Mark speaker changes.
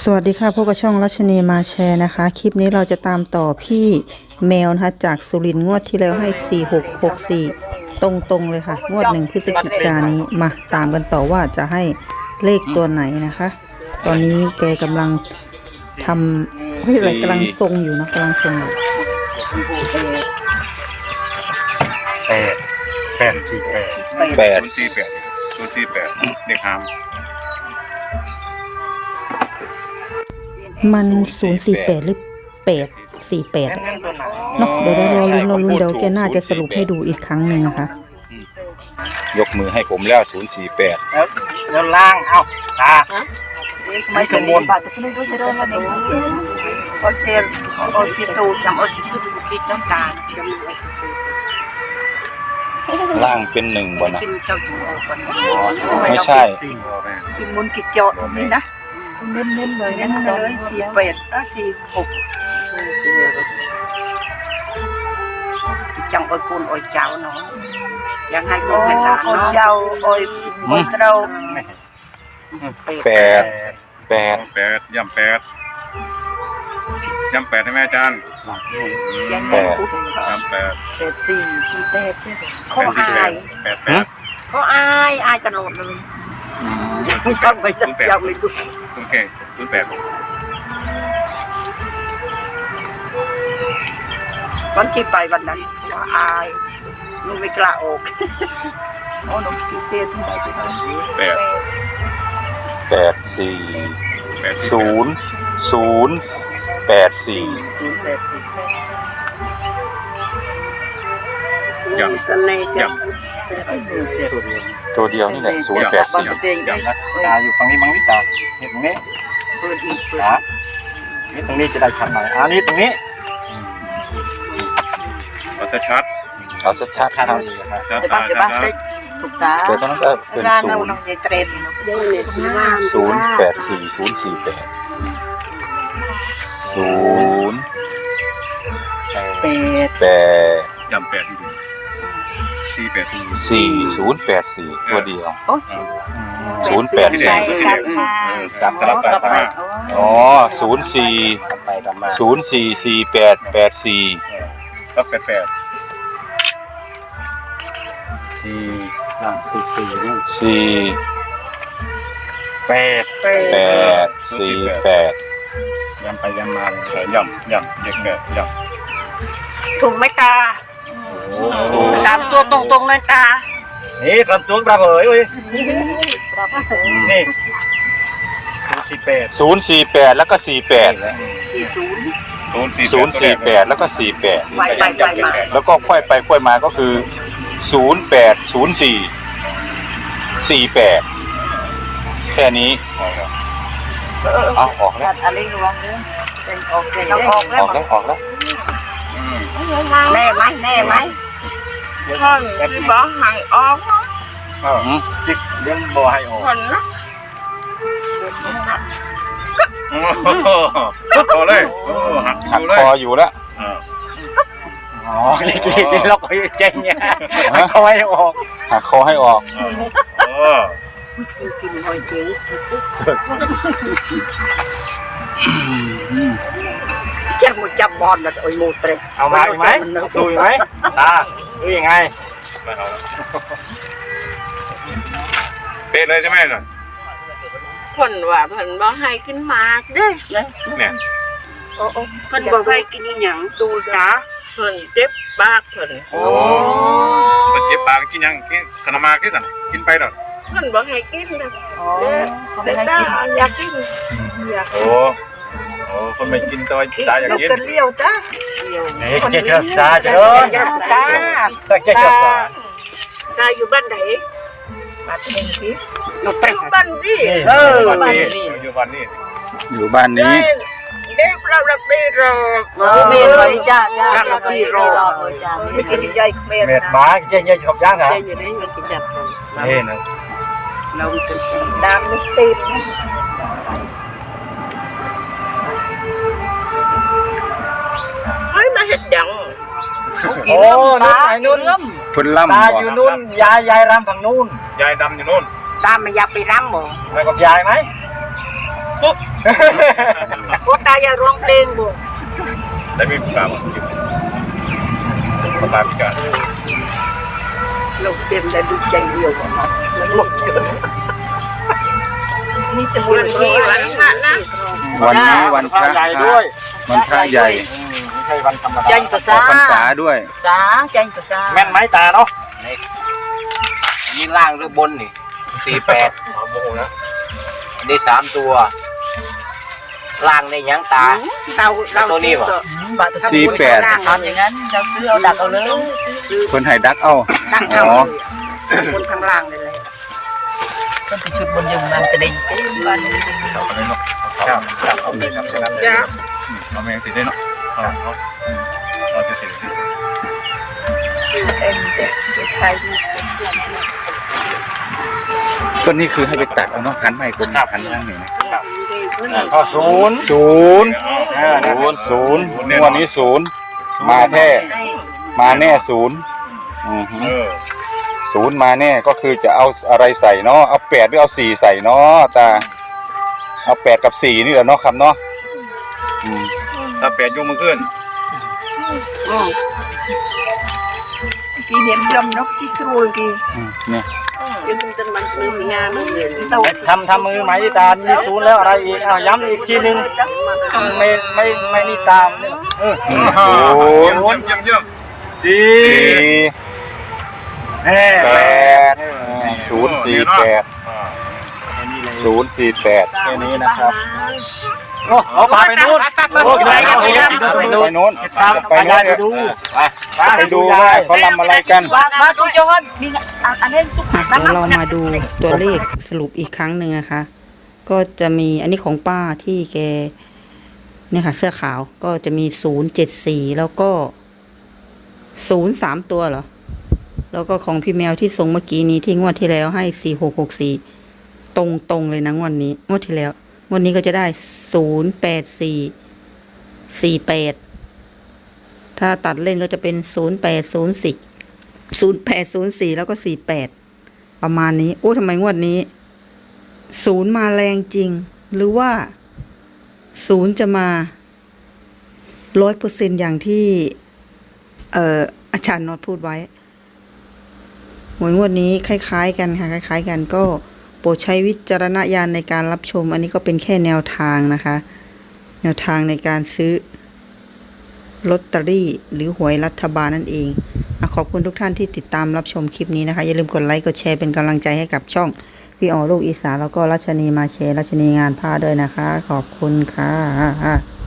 Speaker 1: สวัสดีค่ะพบกับช่องรัชนีมาแชร์นะคะ คลิปนี้เราจะตามต่อพี่แมวนะคะจากสุรินทร์งวดที่แล้วให้ 4664 ตรงๆเลยค่ะ งวดหนึ่งพฤศจิกายนนี้มาตามกันต่อว่าจะให้เลขตัวไหนนะคะ ตอนนี้แกกำลังทำเฮ้ยอะไรกำลังทรงอยู่นะกำลังทรงอยู่
Speaker 2: แปดแปดสี่แปด
Speaker 3: แปด
Speaker 2: ศูนย์สี่แปดศูนย์สี่แปดเด็กหาม
Speaker 1: มัน048หรือ848อะเนาะเดี๋ยวเรารอลุ้นรอลุ้นเดี๋ยวแกน่าจะสรุปให้ดูอีกครั้งหนึ่งนะคะ
Speaker 3: ยกมือให้ผมแล้วศูนย์สี่แปด
Speaker 2: แล้วแล้วล่างเอ้าตา
Speaker 4: ไม่ขโมยบาทจะไม่รู้จะเดินมาไหนพอเซลโอนที่ตูจำโอนที่ตูคิดต้องการจำ
Speaker 3: ล่างเป็นหนึ่งบ่นะ
Speaker 4: กินเจ้าจูโอก่อน
Speaker 3: ไม่ใช่
Speaker 2: สิ่งออกไป
Speaker 4: กินมุนกิจจอดนี่นะ เน้นเน้นเลยเน้นเลยสี่เป็ดสี่หกจังโอยปูนโอยเจ้าเนาะยังให้กูเป็นหลานโอยเจ้าโอยโอยเต้า
Speaker 3: แปดแปด
Speaker 2: แปดย่ำแปดย่ำแปดให้แม่อาจารย์
Speaker 4: ยังไงกู
Speaker 2: ย่ำแปด
Speaker 4: เศษสี่สี่เป็ด
Speaker 2: แป
Speaker 4: เขา
Speaker 2: ดสี่
Speaker 4: อา
Speaker 2: แป
Speaker 4: ย
Speaker 2: ดแปดแปด
Speaker 4: เขาอายอายตลอดเลยยังไม่สักอย่างเลยดู
Speaker 2: โอ เคศูนย์แปด
Speaker 4: วันที่ไปวันนั้นว่าอายหนูไม่กล้าออกโอ้หนูคิดเสียทั้งใดที่นั่น
Speaker 2: แปด
Speaker 3: แปดสี่
Speaker 2: แปดสี่
Speaker 3: ศูนย์ศูนย์แปดสี่
Speaker 4: ศูนย์แปดสิบ
Speaker 2: ย่
Speaker 4: กันในำ
Speaker 2: ย่
Speaker 3: ตัวเดียวนี่แหละศูนย์แปดสี่
Speaker 2: ตาอยู่ฝั่งนี้มั้งนี่ตาเห็นตรงนี้
Speaker 4: เปิดอีกเปิด
Speaker 2: ตานี่ตรงนี้จะได้ชัดหน่อยอันนี้ตรงนี้เอาจะชัด
Speaker 3: เอาชัดๆครับ
Speaker 2: ชัด
Speaker 4: จะ
Speaker 2: ตา
Speaker 4: บ้าจะ
Speaker 2: ชั
Speaker 4: บ้า
Speaker 2: ด
Speaker 4: ได้ถูกตา
Speaker 3: แต่ตอนนั้นก็เป็น
Speaker 4: ร้าน
Speaker 3: ศู
Speaker 4: เรา
Speaker 3: นย์
Speaker 4: น้องยายเตรน
Speaker 3: ศูนย์แปดสี่ศูนย์สี่แปดศูนย์
Speaker 4: เป็ด
Speaker 3: แปด
Speaker 2: ย่ำแปดอยู่สี่ แปดสี่
Speaker 3: สี่ศูนย์แปดสี่ตัวเดียว
Speaker 4: โอ้
Speaker 3: ศูนย์แปดสี่
Speaker 2: จับสลับกันมา
Speaker 3: อ๋อศูนย์สี่ศูนย์สี่สี่แปดแปดสี่
Speaker 2: ก็แปดแปด
Speaker 5: สี่อ่าสี่สี่นี่
Speaker 3: สี่
Speaker 2: แปด
Speaker 3: แปดสี่แปด
Speaker 2: ย่ำไปย่ำมาเลยย่ำย่ำเด็กแปดย่
Speaker 4: ถูกไหมตาำตามตัวตรงๆเลยตา
Speaker 2: นี่ทำตัวปลาเผยเว้ยนี่สี่แปด
Speaker 3: ศูนย์สี่แปดแล้วก็สี่แปด
Speaker 4: สี่ศูนย์
Speaker 3: ศูนย์สี่แปดแล้วก็สี่แปด
Speaker 4: ไปไปไปมา
Speaker 3: แล้วก็ค่อยไปค่อยมาก็คือศูนย์แปดศูนย์สี่สี่แปดแค่นี้
Speaker 4: เออ
Speaker 3: เอาออกแล้ว
Speaker 4: อะไรระวังเด้อเป็นออกเลยออกแล้
Speaker 3: อ
Speaker 4: ว
Speaker 3: อกแล้วออกแล้ว
Speaker 4: แน่ไหมแน่ไหม
Speaker 6: ท่านสิบอกให้ออกเนาะ
Speaker 3: อืม
Speaker 2: จิกเลี้ยงบัวให้ออก
Speaker 6: คนนะ
Speaker 2: พอเลยหัก
Speaker 3: หัก
Speaker 2: เลย
Speaker 3: คออยู่แล้ว
Speaker 2: อ๋อนี่กินเราก็เจ๊งเนี่ยเขาให้ออก
Speaker 3: หักคอให้ออก
Speaker 2: เออ
Speaker 4: กินหอยเจ๋ง จับมือจับบอลนะโอ้ยโมเตร
Speaker 2: เอามาอีกไหมดูอีกไหมตาดูยังไงไม่เอาเป็นเลยใช่ไหมน่ะ
Speaker 6: คนว่าเพิ่นบอกให้กินหมากเด้
Speaker 2: เนี่ย
Speaker 4: โอ้โอ้
Speaker 6: เพิ่นบอกให้กินอหยังดูจ้าเพิ่นเจ็บปากเพิ่น
Speaker 2: โอ้มันเจ็บปากกินยังกินขนมมากินสั่งกินไปหรอ
Speaker 6: เพิ่นบอกให้กินนะ
Speaker 4: อ๋อเขา
Speaker 6: แต่
Speaker 4: ไม่ให้
Speaker 6: ตา
Speaker 4: กิน
Speaker 6: อยากกินอยาก
Speaker 2: โอ้โอ้ คนไม่กินตัวตายอย่าง
Speaker 4: เรา
Speaker 2: กิน
Speaker 4: กันเลี้ยวจ้า
Speaker 2: นี่เจ๊เจ้าตาเจ้า
Speaker 4: จ้าจ้า
Speaker 2: เจ๊เจ้าตา
Speaker 6: ตาอยู่บ้านไหน
Speaker 4: บัดหนึ่งที
Speaker 6: อยู่บ้านที่
Speaker 2: เออวันนี้อยู่วันนี้
Speaker 3: อยู่บ้าน
Speaker 6: ได้
Speaker 3: นี้
Speaker 6: เด็กเราลับได้รอ
Speaker 4: เมย์เลยจ้าจ้าพี่รอจ้าไม่กินใหญ่เมย์
Speaker 2: เม็ด
Speaker 4: นะ
Speaker 2: หมาเจ๊เจ๊ชอบย่างเหรอ
Speaker 4: ใจอยู่ในมันกินจับ
Speaker 2: นี่นะ
Speaker 4: เราจะดามไม่ติด
Speaker 2: โอ้นู่นไอ้นู่น
Speaker 3: เพิ่นล่ำ
Speaker 2: ตา
Speaker 3: บ่
Speaker 2: อยู่นู่นยายยายรำทางนู่นยายดำอยู่นู่น
Speaker 4: ตามไม่อยากไปรำหมอ
Speaker 2: ไปกับยายไหม
Speaker 4: ไโค
Speaker 6: ตายอย่าร้องเพลงบ่
Speaker 2: แล้วมีตามประมาณการ
Speaker 4: ลงเต็มแต่ดูใจเดียวกันนะมันหมดเกินนี่จะมูล
Speaker 6: วัน
Speaker 4: นิ
Speaker 6: นี้
Speaker 4: ธิ
Speaker 6: วันพระนะ
Speaker 3: วันนี้วันพระ
Speaker 2: ใหญ่ด้วย
Speaker 3: วันพระใหญ่
Speaker 2: ไม่ใช่วันธรรมดา
Speaker 4: จันภา
Speaker 3: อ
Speaker 4: ษา
Speaker 3: อกพรรษาด้วย
Speaker 4: ษาจันภาษา
Speaker 2: แม่นไหมตาเนาะ
Speaker 7: นี่ล่างหรือบนนี่สี่แปด
Speaker 2: เอาโมโหนะ
Speaker 7: อันนี้สามตัว ล่างในหยังตา
Speaker 6: เราเรา
Speaker 7: ตัวนี้บ่
Speaker 4: บาท
Speaker 3: สี่แปด
Speaker 4: ทำอย่างนั้นเราซื้อเอาดักเอาเลย
Speaker 3: คนให้ดักเอา
Speaker 4: ดัก
Speaker 3: อ๋
Speaker 4: เอา
Speaker 3: อ
Speaker 4: บนข้างล่างเลยเลยก็ไปชุดบนยงมันกระเด็นเต็มบ้าน
Speaker 2: เอาไปเลยเนาะครับครับเอาไปครับนั้นเลย
Speaker 6: จ้า
Speaker 2: เอาแมงสิได้เนาะ เอาเอาเอาจะสิ
Speaker 4: เต็มเต็มเต็มไทย
Speaker 3: ก็นี่คือให้ไปตัดเอาเนาะหันไปคนหันทางนี้นะ
Speaker 2: ก็ศูนย์
Speaker 3: ศูนย์
Speaker 2: อ่า
Speaker 3: ศูนย์ศูนย์งวันนี้ศูนย์มาแท้มาแน่ศูนย์อือหื
Speaker 2: เอ
Speaker 3: อ
Speaker 2: อ
Speaker 3: ศูนย์มาแน่ก็คือจะเอาอะไรใส่เนาะเอาแปดหรือเอาสี่ใส่เนาะตาเอาแปดกับสี่นี่แหละเนาะครับเนาะอืม
Speaker 2: ถ้าแปดยกมือขึ้น
Speaker 4: กี่เนียมรำนกที่สูงกี่
Speaker 3: อืมเนี่ย
Speaker 6: ยังจะมันมีงานมันเรียน
Speaker 4: เต่า
Speaker 2: ทำทำมือไหมตามีศูนย์แล้วอะไรอีกอ้าวย้ำอีกทีนึงไม่ไม่ไม่นี่ตามเนี่ยเออ
Speaker 3: ศูนย์
Speaker 2: เยี่ยมเยี่ยมสี่
Speaker 3: สี่
Speaker 2: แน่
Speaker 3: แปดศูนย์สี่แปดศูนย์สี่แปดแค่นี้นะครับ
Speaker 2: โอ้เอาพาไปนู้นโอ้ยไปนู้น
Speaker 3: ไปโน้น
Speaker 2: ตาม
Speaker 3: ไป
Speaker 2: ไป
Speaker 3: โน้น
Speaker 2: ไปดู
Speaker 3: ไปดูว่าเขาลำอะไรกัน
Speaker 4: ว่ามาดูจอนมีอันนี้ทุก
Speaker 1: อะเดี๋ยวเรามาดูตัวเลขสรุปอีกครั้งหนึ่งนะคะ ก็จะมีอันนี้ของป้าที่แกเนี่ยค่ะเสื้อขาวก็จะมีศูนย์เจ็ดสี่แล้วก็ศูนย์สามตัวเหรอ แล้วก็ของพี่แมวที่ส่งเมื่อกี้นี้ที่งวดที่แล้วให้สี่หกหกสี่ตรงตรงๆเลยนะงวดนี้งวดที่แล้วง วดนี้ก็จะได้ศูนย์แปดสี่สี่แปดถ้าตัดเล่นก็จะเป็นศูนย์แปดศูนย์สี่ศูนย์แปดศูนย์สี่แล้วก็สี่แปดประมาณนี้ โอ้ทำไมงวดนี้ ศูนย์มาแรงจริง หรือว่า ศูนย์จะมาร้อยเปอร์เซ็นอย่างที่ เอ่ออาจารย์นอตพูดไว้หวยงวดนี้คล้าย ๆ กันค่ะ คล้าย ๆ กันก็ โปรดใช้วิจารณญาณในการรับชม อันนี้ก็เป็นแค่แนวทางนะคะ แนวทางในการซื้อลอตเตอรี่ หรือหวยรัฐบาลนั่นเองอขอบคุณทุกท่านที่ติดตามรับชมคลิปนี้นะคะ อย่าลืมกดไลค์กดแชร์เป็นกำลังใจให้กับช่องพี่อ๋อลูกอีสานแล้วก็รัชนีมาเชร์รัชนีงานผ้าด้วยนะคะ ขอบคุณค่ะ